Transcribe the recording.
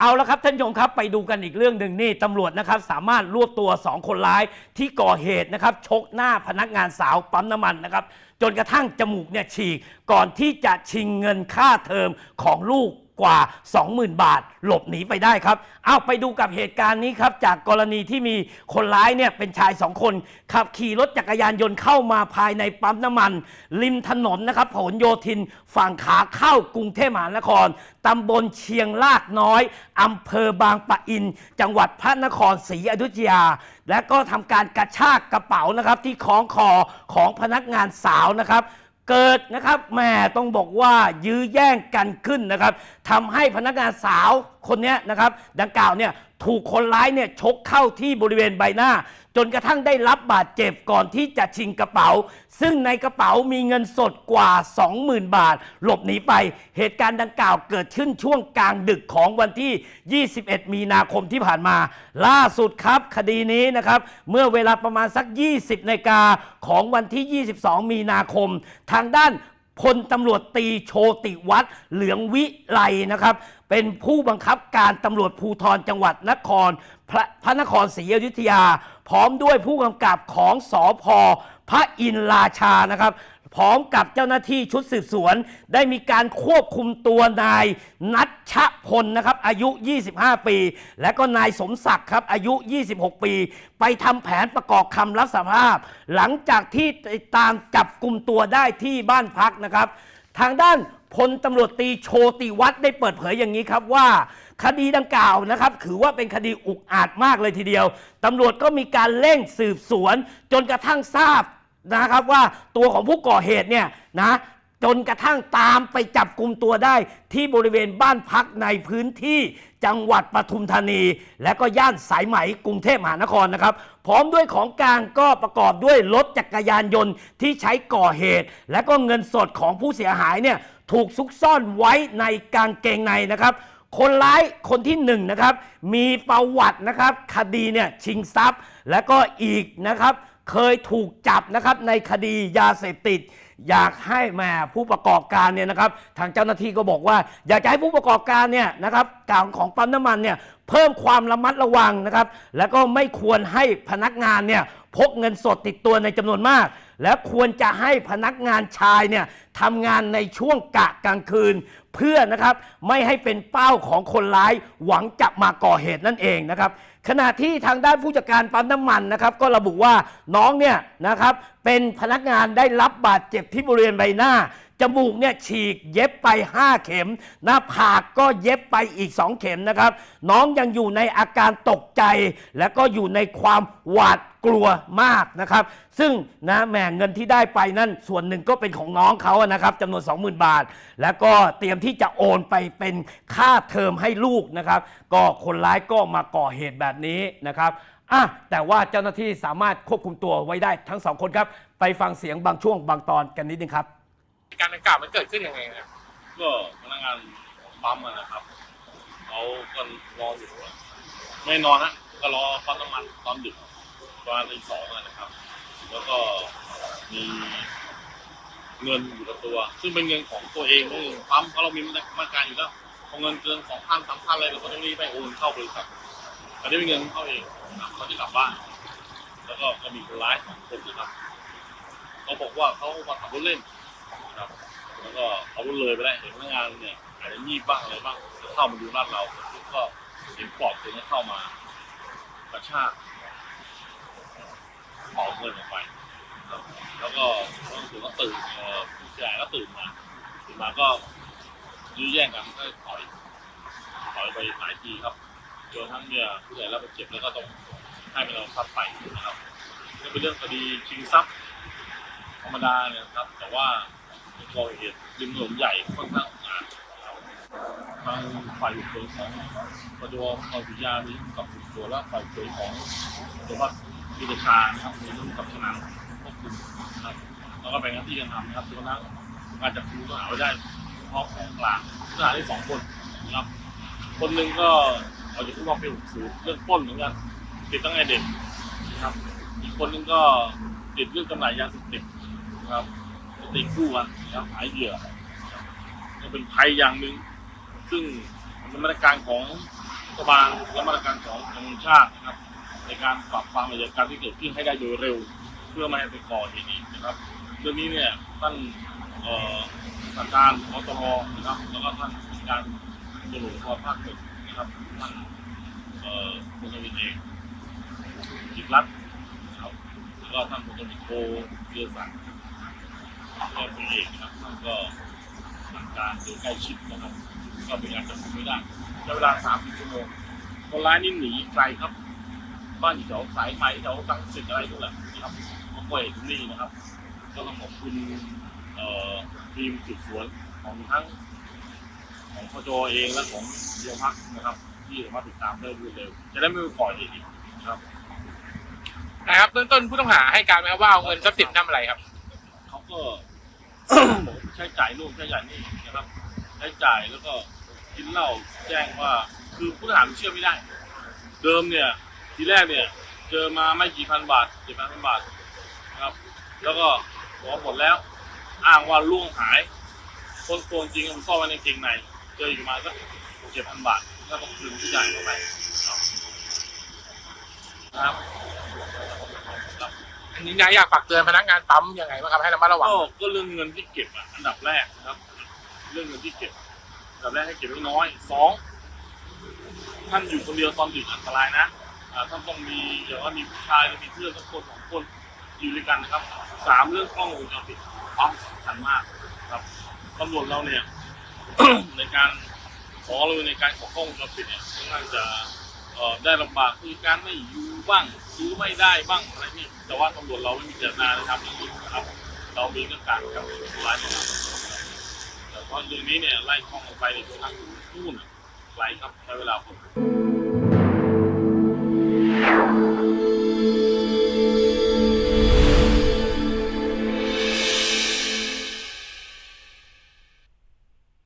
เอาละครับท่านผู้ชมครับไปดูกันอีกเรื่องหนึ่งนี่ตำรวจนะครับสามารถรวบตัว 2 คนร้ายที่ก่อเหตุนะครับชกหน้าพนักงานสาวปั๊มน้ำมันนะครับจนกระทั่งจมูกเนี่ยฉีกก่อนที่จะชิงเงินค่าเทอมของลูก กว่า 20,000 บาท หลบหนีไปได้ครับ เอาไปดูกับเหตุการณ์นี้ครับ จากกรณีที่มีคนร้ายเนี่ยเป็นชายสองคน ขับขี่รถจักรยานยนต์เข้ามาภายในปั๊มน้ำมัน ริมถนนนะครับผลโยธินฝั่งขาเข้ากรุงเทพมหานครตำบลเชียงลากน้อยอำเภอบางปะอิน จังหวัดพระนครศรีอยุธยา และก็ทำการกระชากกระเป๋านะครับที่คล้องคอของพนักงานสาวนะครับ เกิดนะครับแหม่ต้องบอกว่ายื้อแย่งกันขึ้นนะครับทำให้พนักงานสาวคนเนี้ยนะครับดังกล่าวเนี่ยถูกคนร้ายเนี่ยชกเข้าที่บริเวณใบหน้า จนกระทั่งได้รับบาดเจ็บก่อนที่จะชิงกระเป๋า ซึ่งในกระเป๋ามีเงินสดกว่า 20,000 บาท หลบหนีไป เหตุการณ์ดังกล่าวเกิดขึ้นช่วงกลางดึกของวันที่ 21 มีนาคมที่ผ่านมา ล่าสุดครับคดีนี้นะครับเมื่อเวลาประมาณสัก 20นาฬิกาของวันที่ 22 มีนาคม ทางด้าน พลตำรวจตีโชติวัฒน์เหลืองวิไลนะครับ เป็นผู้บังคับการตำรวจภูธรจังหวัดนครพระพระนครศรีอยุธยา พร้อมด้วยผู้กำกับของสอพ พระอินราชานะครับ พร้อมกับเจ้าหน้าที่ชุดสืบสวน ได้มีการควบคุมตัวนายนัชชพลนะครับอายุ 25 ปี และก็นายสมศักดิ์ครับอายุ 26 ปี ไปทำแผนประกอบคำรับสารภาพ หลังจากที่ตามจับกลุ่มตัวได้ที่บ้านพักนะครับ ทางด้านพลตำรวจตีโชติวัฒน์ได้เปิดเผยอย่างนี้ครับว่า คดีดังกล่าวนะครับ ถือว่าเป็นคดีอุกอาจมากเลยทีเดียวตำรวจก็มีการเร่งสืบสวน จนกระทั่งทราบ นะครับว่าตัวของผู้ก่อเหตุเนี่ยนะจนกระทั่งตามไปจับกลุ่มตัวได้ที่บริเวณบ้านพักในพื้นที่จังหวัดปทุมธานี และก็ย่านสายไหมกรุงเทพมหานครนะครับ พร้อมด้วยของกลางก็ประกอบด้วยรถจักรยานยนต์ที่ใช้ก่อเหตุ และก็เงินสดของผู้เสียหายเนี่ยถูกซุกซ่อนไว้ในกางเกงในนะครับ คนร้ายคนที่หนึ่งนะครับ มีประวัตินะครับ คดีเนี่ยชิงทรัพย์ และก็อีกนะครับ เคยถูกจับนะครับในคดียาเสพติด อยากให้แหม่ผู้ประกอบการเนี่ยนะครับทางเจ้าหน้าที่ก็บอกว่า อยากจะให้ผู้ประกอบการเนี่ยนะครับการของปั๊มน้ำมันเนี่ยเพิ่มความระมัดระวังนะครับ แล้วก็ไม่ควรให้พนักงานเนี่ยพกเงินสดติดตัวในจำนวนมาก และควรจะให้พนักงานชายเนี่ยทำงานในช่วงกะกลางคืน เพื่อนะครับไม่ให้เป็นเป้าของคนร้ายหวังจะมาก่อเหตุนั่นเองนะครับขณะที่ทางด้านผู้จัดการปั๊มน้ำมันนะครับ ก็ระบุว่าน้องเนี่ยนะครับเป็นพนักงานได้รับบาดเจ็บที่บริเวณใบหน้าจมูกเนี่ยฉีกเย็บไป 5 เข็ม หน้าผากก็เย็บไปอีก 2 เข็มนะครับ น้องยังอยู่ในอาการตกใจ และก็อยู่ในความหวาดกลัวมากนะครับ ซึ่งนะแหม่เงินที่ได้ไปนั่นส่วนหนึ่งก็เป็นของน้องเขาอะนะครับจำนวน 20,000 บาท แล้วก็เตรียมที่จะโอนไปเป็นค่าเทอมให้ลูกนะครับ ก็คนร้ายก็มาก่อเหตุแบบนี้นะครับอะแต่ว่าเจ้าหน้าที่สามารถควบคุมตัวไว้ได้ทั้งสองคนครับ ไปฟังเสียงบางช่วงบางตอนกันนิดนึงครับเหตุการณ์ดังกล่าวมันเกิดขึ้นยังไงครับก็พนักงานปั๊มอะนะครับเขาก็รออยู่อะไม่นอนนะก็รอปั๊มน้ำมันตอนดึกประมาณตีสองอะนะครับ แล้วก็มีเงินอยู่กับตัว ซึ่งเป็นเงินของตัวเองนี่ปั๊มเพราะเรามีมาตรการอยู่แล้วพอเงินเกินสองพันสามพันอะไรเราก็ต้องรีบไปโอนเข้าบริษัท อันนี้เป็นเงินของเขาเองเขาจะกลับบ้าน แล้วก็ก็มีคนร้ายสองคนนะครับเขาบอกว่าเขามาขับรถเล่นนะครับแล้วก็เขาก็เลยไปได้เห็นพนักงานเนี่ยอาจจะงีบบ้างอะไรบ้างก็เข้ามาดูลาดเราแล้วก็เห็นปลอดคนก็เข้ามากระชากเอาเงินออกไป แล้วก็ต้องถือว่าตื่นผู้เสียหายก็ตื่นมาตื่นมาก็ยื้อแย่งกันก็ต่อยต่อยไปหลายทีครับ จนทั้งเนี่ยผู้ใหญ่รับบาดเจ็บแล้วก็ต้องให้เอาทรัพย์ไปนะครับนี่เป็นเรื่องคดีชิงทรัพย์ธรรมดาเนี่ยนะครับ แต่ว่าเก่อเหตุริมถนนใหญ่ค่อนข้างอุกอาจทางฝ่ายสืบสวนของปจวพรศิยามีกับสืบสวนและฝ่ายสืบสวนของจังหวัดวิทยานะครับมีร่วมกับชนะควบคุมนะครับแล้วก็แบ่งหน้าที่กันทำนะครับจนกระทั่งการจับกลุ่มก็หาไว้ได้พร้อมของกลางก็หาได้สองคนนะครับ คนหนึ่งก็ เอาจากคุกมาเป็นสืบเรื่องปล้นเหมือนกันติดตั้งแต่เด็กนะครับ อีกคนหนึงก็ติดเรื่องจำหน่ายยาเสพติดนะครับตีคู่กันนะครับหายเหยื่อก็เป็นภัยอย่างหนึ่งซึ่งมันเป็นมาตรการของรัฐบาลและมาตรการของของชาตินะครับ ในการปรับปรามอาชญากรรมที่เกิดขึ้นให้ได้โดยเร็ว เพื่อไม่ให้ไปก่อเหตุอีกนะครับเรื่องนี้เนี่ยท่านสั่งการมตรนะครับแล้วก็ท่านการตำรวจภูธรภาคหนึ่ง ครับท่านเอ่อพลตำรวจเอกจิตรรัตน์ครับแล้วก็ท่านพลตำรวจโทเกียรติศักดิ์ก็เป็นเอกนะครับท่านก็สั่งการโดยใกล้ชิดนะครับ ก็เป็นการจับกุมไม่ได้ใช้เวลา 30ชั่วโมงคนร้ายนี่หนีไกลครับ บ้านอยู่แถวสายไหมแถวสังสิตอะไรนู่นแหละนะครับมาเหตุที่นี่นะครับ ก็ต้องขอบคุณเอ่อทีมสืบสวนของทั้ง ของพจเองและของโรงพักนะครับ ที่สามารถติดตามได้รวดเร็ว จะได้ไม่ไปก่อเหตุอีกนะครับนะครับเบื้องต้นผู้ต้องหาให้การไหมครับว่าเอาเงินทรัพย์สินทำอะไรครับเขาก็บอกว่าใช้จ่ายนู่นใช้จ่ายนี่นะครับ ใช้จ่ายแล้วก็กินเหล้าแจ้งว่าคือผู้ต้องหาเชื่อไม่ได้ เดิมเนี่ยทีแรกเนี่ย เจอมาไม่กี่พันบาทเจ็ดพันบาทนะครับ แล้วก็บอกว่าหมดแล้ว อ้างว่าล่วงหาย คนโกงจริงมันซ่อนไว้ในเกงใน เจออยู่มาสักเจ็ดพันบาทแล้วก็คืนผู้จ่ายเข้าไปนะครับครับอันนี้นายอยากฝากเตือนพนักงานปั๊มยังไงบ้างครับให้ระมัดระวังก็ก็เรื่องเงินที่เก็บอะอันดับแรกนะครับ เรื่องเงินที่เก็บอันดับแรกให้เก็บไว้น้อยสองท่านอยู่คนเดียวตอนดึกอันตรายนะอ่าท่านต้องมีอย่างว่ามีผู้ชายหรือมีเพื่อนสักคนสองคนอยู่ด้วยกันนะครับสามเรื่องกล้องวงจรปิดความสำคัญมากครับตำรวจเราเนี่ย ในการขอเลยในการขอกล้องวงจรปิดเนี่ยค่อนข้างจะเอ่อได้ลำบากคือการไม่อยู่บ้างซื้อไม่ได้บ้างอะไรนี่แต่ว่าตำรวจเราไม่มีเจตนาในทำอย่างนี้นะครับ เรามีเรื่องการกับผู้ร้ายนะครับแต่เพราเรื่องนี้เนี่ยไล่กล้องออกไปในทางนู่นไกลครับใช้เวลาพอสมควร